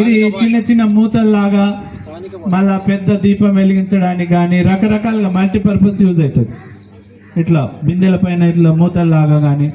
ఇది చిన్న చిన్న మూతల్లాగా మళ్ళా పెద్ద దీపం వెలిగించడానికి కానీ రకరకాలుగా మల్టీపర్పస్ యూజ్ అవుతుంది. ఇట్లా బిందెల పైన ఇట్లా మూతల్లాగా కానీ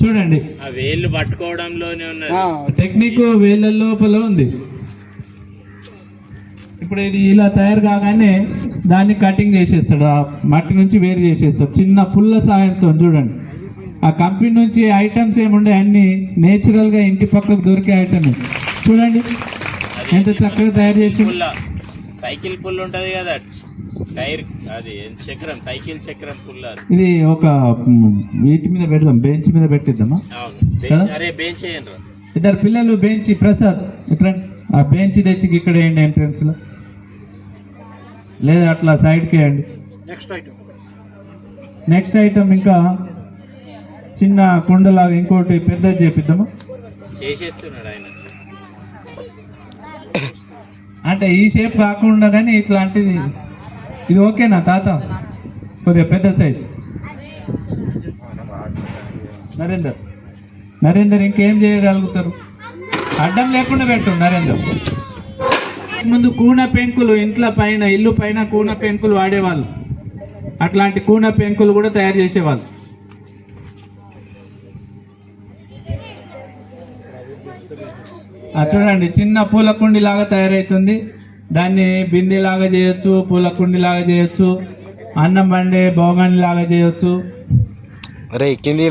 చూడండి. ఆ వేళ్ళు పట్టుకోవడంలోనే ఉన్నది. టెక్నిక్ వేళ్ళ లోపల ఉంది. ఇప్పుడు ఇది ఇలా తయారు కాగానే దాన్ని కటింగ్ చేసేస్తాడు. ఆ మట్టి నుంచి వేరు చేసేస్తాడు. చిన్న పుల్ల సాయంతో చూడండి. ఆ కంపెనీ నుంచి ఐటమ్స్ ఏముండే అన్ని నేచురల్గా ఇంటి పక్కకు దొరికే ఐటమ్ చూడండి ఎంత చక్కగా తయారు చేసి సైకిల్ పుల్ల ఉంటది కదా. టైర్ అది చక్రం? సైకిల్ చక్రం పుల్ల అది. ఇది ఒక వీటి మీద పెడదాం బెంచ్ మీద పెట్టిద్దామా? అరే బెంచ్. ఇద్దరు పిల్లలు బెంచ్ ప్రసాద్ ఇక్కడ ఆ బెంచ్ తెచ్చి ఇక్కడ వేయండి ఎంట్రన్స్లో. లేదా అట్లా సైడ్కి వేయండి. నెక్స్ట్ ఐటమ్ ఇంకా చిన్న కుండలాగా ఇంకోటి పెద్దది చేపిద్దామా? చేసేస్తున్నాడు ఆయన. అంటే ఈ షేప్ కాకుండా కానీ ఇట్లాంటిది. ఇది ఓకేనా తాత? కొద్దిగా పెద్ద సైజ్. నరేందర్. నరేందర్ ఇంకేం చేయగలుగుతారు? అడ్డం లేకుండా పెట్టు నరేందర్. ముందు కూన పెంకులు ఇంట్లో పైన ఇల్లు పైన కూన పెంకులు వాడేవాళ్ళు. అట్లాంటి కూన పెంకులు కూడా తయారు చేసేవాళ్ళు. చూడండి చిన్న పూల కుండి లాగా తయారవుతుంది దాన్ని బిందె లాగా చేయొచ్చు పూల కుండి లాగా చేయొచ్చు అన్నం బోగాని లాగా చేయొచ్చు. రే కింది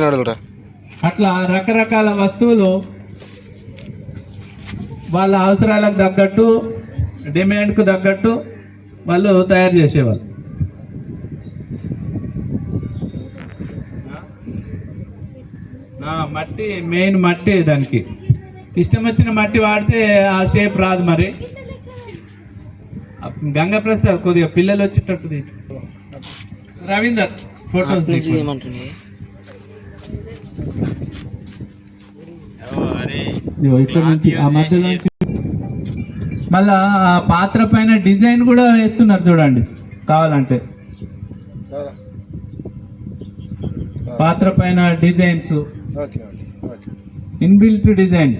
అట్లా రకరకాల వస్తువులు వాళ్ళ అవసరాలకు తగ్గట్టు డిమాండ్కు తగ్గట్టు వాళ్ళు తయారు చేసేవాళ్ళు. మట్టి మెయిన్ మట్టి దానికి. ఇష్టం వచ్చిన మట్టి వాడితే ఆ షేప్ రాదు మరి. గంగా ప్రసాద్ కొద్దిగా పిల్లలు వచ్చేటట్టు. రవీందర్ ఫోటో ఓ, అరే ఇక్కడ నుంచి ఆ మధ్యలో నుంచి. మళ్ళా ఆ పాత్ర పైన డిజైన్ కూడా వేస్తున్నారు చూడండి కావాలంటే. పాత్ర పైన designs. Okay okay okay. Inbuilt design.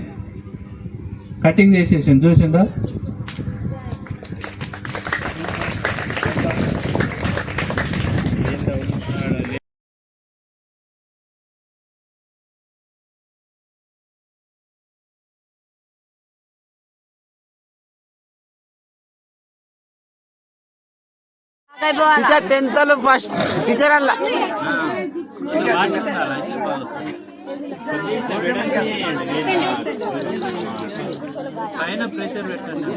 Cutting చేసేసాను చూసిండ్రా? టీచర్ టెన్త్ ఫస్ట్ టీచర్ అలా. పైన ప్రెషర్ పెట్టండి.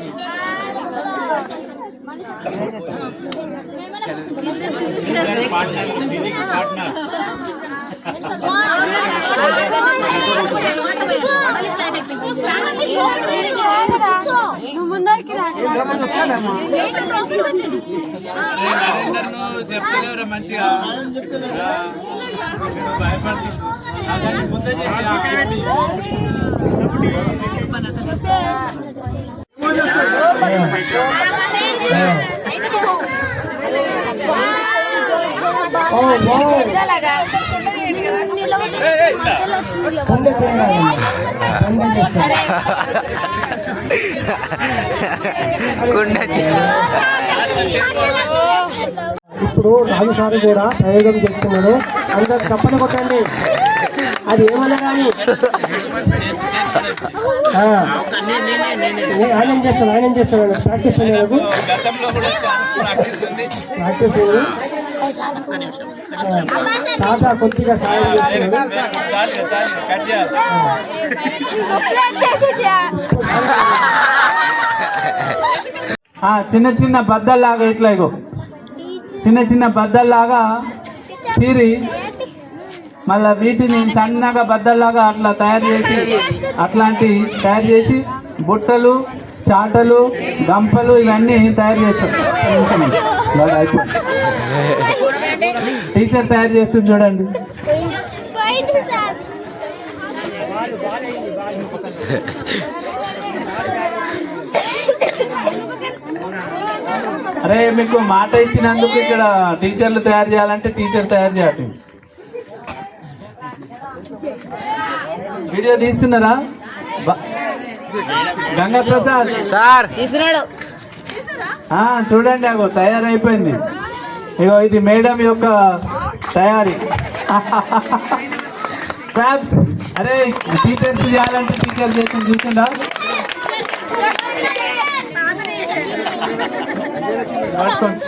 నరేందర్ను చెప్తలేవురా మంచిగా భయపడుతుంది కుండ ఇప్పుడు రాజు సారు కూడా ప్రయోగం చేస్తున్నాడు అందరు చప్పలు కొట్టండి. అది ఏమన్నా కానీ. ఆయన ఏం చేస్తాడు? ఆయన ఏం చేస్తాడు? ప్రాక్టీస్ ప్రాక్టీస్ తాత కొద్దిగా సాయం చిన్న చిన్న బద్దల్లాగా ఇట్లా ఇగో? చిన్న చిన్న బద్దల్లాగా చీరి మళ్ళా వీటిని సన్నగా బద్దల్లాగా అట్లా తయారు చేసి అట్లాంటి తయారు చేసి బుట్టలు చాటలు గంపలు ఇవన్నీ తయారు చేస్తారు. టీచర్ తయారు చేస్తుంది చూడండి. అరే మీకు మాట ఇచ్చినందుకు ఇక్కడ టీచర్లు తయారు చేయాలంటే టీచర్ తయారు చేయాలి. వీడియో తీస్తున్నారా? గంగా ప్రసాద్ సార్. ఆ, చూడండి అగో తయారైపోయింది. ఇగో ఇది మేడం యొక్క తయారీ. క్లాప్స్ అరే టీచర్స్ చేయాలంటే టీచర్ చేసి చూసిందా పట్టుకోండి.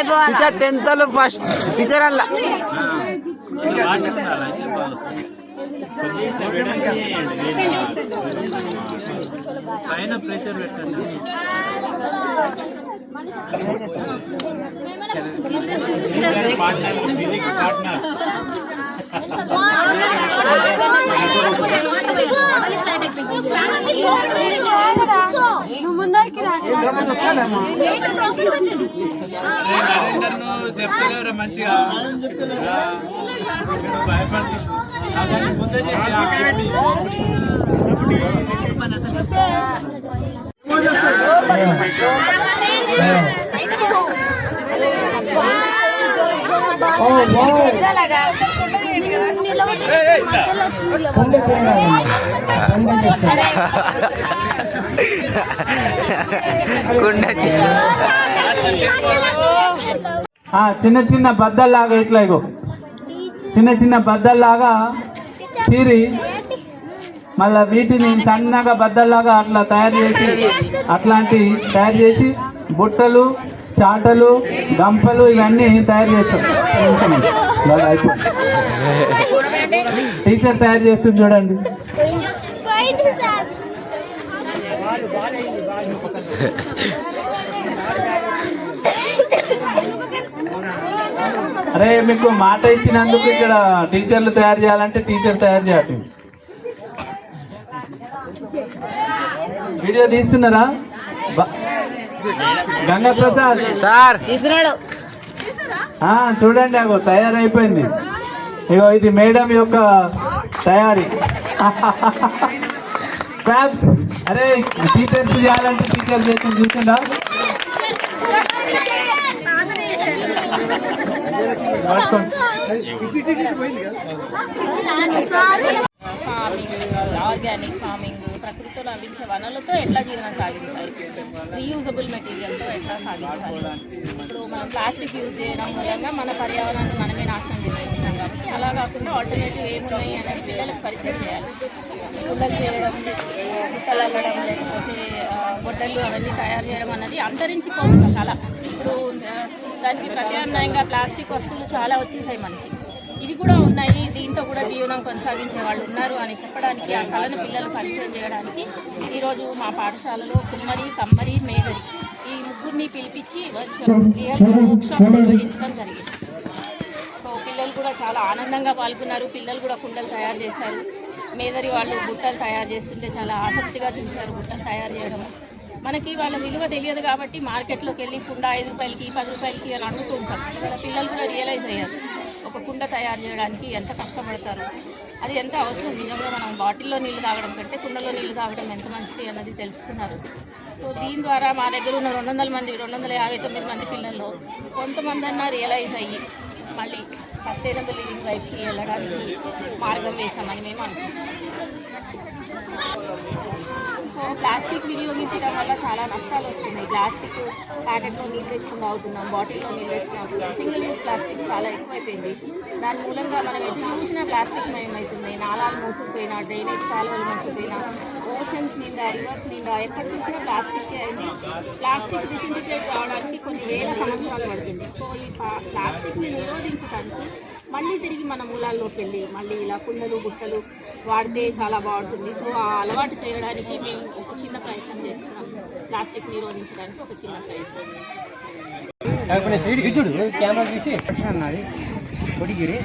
టీచర్ టెన్త్లో ఫస్ట్ టీచర్ అల్ల పైన ప్రెషర్ పెట్టండి పార్ట్నర్ మ్యూజిక్ పార్ట్నర్ రా మంచిగా భయపడుతుంది ముందే ఓ వావ్ కొండ చేయాలి కొండ చేయాలి కుండ ఆ, చిన్న చిన్న బద్దల్లాగా ఇట్లా ఇగో. చిన్న చిన్న బద్దల్లాగా చీరి. మళ్ళా వీటిని సన్నగా బద్దల్లాగా అట్లా తయారు చేసి అట్లాంటి తయారు చేసి బుట్టలు చాటలు గంపలు ఇవన్నీ తయారు చేస్తాం. టీచర్ తయారు చేస్తుంది చూడండి. అరే మీకు మాట ఇచ్చినందుకు ఇక్కడ టీచర్లు తయారు చేయాలంటే టీచర్ తయారు చేయాలి. వీడియో తీస్తున్నారా? బ- గంగా ప్రసాద్ సార్ ఆ, చూడండి అగో తయారైపోయింది. ఇగో ఇది మేడం యొక్క తయారీ. క్లాప్స్ అరే టీచర్స్ చేయాలంటే టీచర్ చేసి చూసిందా ఆర్గానిక్ ఫార్మింగ్ ప్రకృతితో లభించే వనరులతో ఎట్లా జీవనం సాగించాలి? రీయూజబుల్ మెటీరియల్తో ఎట్లా సాగించాలి? ఇప్పుడు మనం ప్లాస్టిక్ యూజ్ చేయడం మూలంగా మన పర్యావరణాన్ని మనమే నాశనం చేసుకుంటున్నాం కాబట్టి అలా కాకుండా ఆల్టర్నేటివ్ ఏమున్నాయి అనేది పిల్లలకు పరిచయం చేయాలి. గుడ్డలు చేయడం గుట్టలు అల్లడం లేకపోతే గొడ్డలు అవన్నీ తయారు చేయడం అన్నది అంతరించిపోతుంది కళ. ఇప్పుడు దానికి ప్రత్యామ్నాయంగా ప్లాస్టిక్ వస్తువులు చాలా వచ్చేసాయి మనకి. ఇవి కూడా ఉన్నాయి. దీంతో కూడా జీవనం కొనసాగించే వాళ్ళు ఉన్నారు అని చెప్పడానికి ఆ కళను పిల్లలు పరిచయం చేయడానికి ఈరోజు మా పాఠశాలలో కుమ్మరి కమ్మరి మేదరి ఈ ముగ్గురిని పిలిపించి వర్చువల్ రియల్ వర్క్షాప్ నిర్వహించడం జరిగింది. సో పిల్లలు కూడా చాలా ఆనందంగా పాల్గొన్నారు. పిల్లలు కూడా కుండలు తయారు చేశారు. మేదరి వాళ్ళు గుట్టలు తయారు చేస్తుంటే చాలా ఆసక్తిగా చూశారు గుట్టలు తయారు చేయడం. మనకి వాళ్ళ విలువ తెలియదు కాబట్టి మార్కెట్లోకి వెళ్ళి కుండ ఐదు రూపాయలకి పది రూపాయలకి అని అడుగుతూ ఉంటాం. పిల్లలు కూడా రియలైజ్ అయ్యారు. ఒక కుండ తయారు చేయడానికి ఎంత కష్టపడతారు? అది ఎంత అవసరం? నిజంగా మనం బాటిల్లో నీళ్ళు తాగడం కంటే కుండలో నీళ్ళు తాగడం ఎంత మంచిది అన్నది తెలుసుకున్నారు. సో దీని ద్వారా మా దగ్గర ఉన్న రెండు వందల మంది రెండు వందల యాభై తొమ్మిది మంది పిల్లల్లో కొంతమంది అన్నా రియలైజ్ అయ్యి మళ్ళీ సస్టైనబుల్ లివింగ్ వైపుకి వెళ్ళడానికి మార్గం వేశామని మేము అనుకుంటున్నాం. సో ప్లాస్టిక్ వినియోగించడం వల్ల చాలా నష్టాలు వస్తున్నాయి. ప్లాస్టిక్ ప్యాకెట్లో నీళ్ళు తెచ్చుకుని తాగుతున్నాం బాటిల్లో నీళ్ళు తెచ్చుకుని తాగుతున్నాం. సింగిల్ యూస్ ప్లాస్టిక్ చాలా ఎక్కువైపోయింది. దాని మూలంగా మనం ఎటు చూసినా ప్లాస్టిక్ మయమవుతుంది నాలాలు మూసుకుపోయినా డ్రైనేజ్ కాలువలు మూసుకుపోయినా ఓషన్స్ నిండా రివర్స్ నిండా ఎక్కడ చూసినా ప్లాస్టిక్ అయింది ప్లాస్టిక్ డిసింటిగ్రేట్ కావడానికి కొన్ని వేల సంవత్సరాలు పడుతుంది. సో ఈ ప్లాస్టిక్ని నిరోధించడానికి మళ్ళీ తిరిగి మన మూలాల్లోకి వెళ్ళి మళ్ళీ ఇలా కుండలు గుట్టలు వాడితే చాలా బాగుంటుంది. సో ఆ అలవాటు చేయడానికి మేము ఒక చిన్న ప్రయత్నం చేస్తున్నాం. ప్లాస్టిక్ నిరోధించడానికి ఒక చిన్న ప్రయత్నం. అన్నది కొడిగిరి.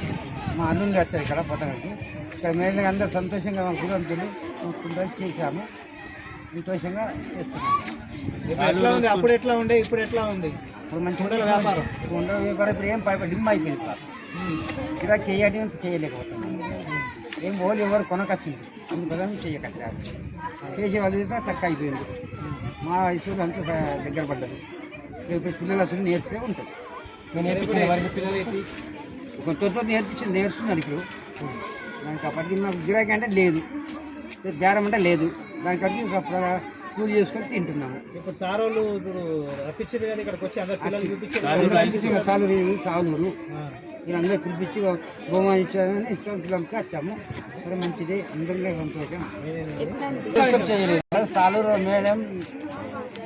మా అల్లుండి వచ్చారు ఇక్కడ పొట్టగలికి ఇక్కడ మేము అందరూ సంతోషంగా మా గురంతులు కుండలు చేశాము. సంతోషంగా చేస్తున్నాము ఎట్లా ఉంది? అప్పుడు ఎట్లా ఉండే? ఇప్పుడు ఎట్లా ఉంది? ఇప్పుడు మంచి కుండల వ్యాపారం. కుండల వ్యాపారం ఇప్పుడు ఏం పై డిమ్ అయిపోయింది ఇప్పుడు. ఇలా చేయడం చేయలేకపోతున్నాం. ఏం పోలు ఎవరు కొనకొచ్చింది అందుకోసం చేయకచ్చారు చేసే వాళ్ళు చూస్తే తక్కువ అయిపోయింది. మా వయసు అంతా దగ్గర పడ్డది. ఇప్పుడు పిల్లలు అసలు నేర్చుకే ఉంటుంది. ఏంటి? కొంత నేర్పించింది నేర్చుకున్నారు ఇప్పుడు. దానికి అప్పటికి మాకు గిరాకీ అంటే లేదు. బేరం అంటే లేదు. దానికి అడిగి కూలి చేసుకొని తింటున్నాము. ఇప్పుడు సార్ వాళ్ళు ఇప్పుడు రప్పించారు కదా ఇక్కడికి వచ్చి అందరు పిల్లలు చూపించారు సాలు సాగునూరు వీళ్ళందరూ పిలిపించి బహుమానం ఇచ్చారని వచ్చాము. సరే మంచిది. అందరిలో సంతోషం. చేయలేదు సాలూరు మేడం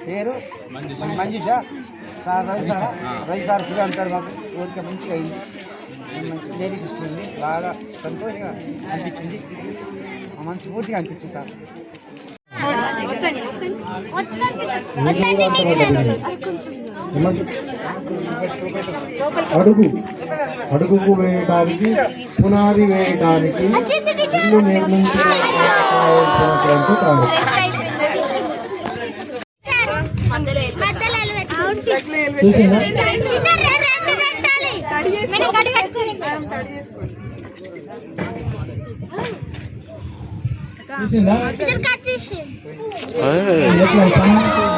పేరు Manjusha. Sir Ravi sir. Ravi sir అంటారు మాకు. కోరిక మంచిగా అయింది. నేర్పిస్తుంది బాగా సంతోషంగా అనిపించింది. మా మనసు పూర్తిగా అనిపించింది సార్. అడుగు అడుగుకు వేయడానికి పునాది వేయడానికి ఇల్లు నిర్మించడానికి కాదు చూసిందా చూసిందా ఎట్లా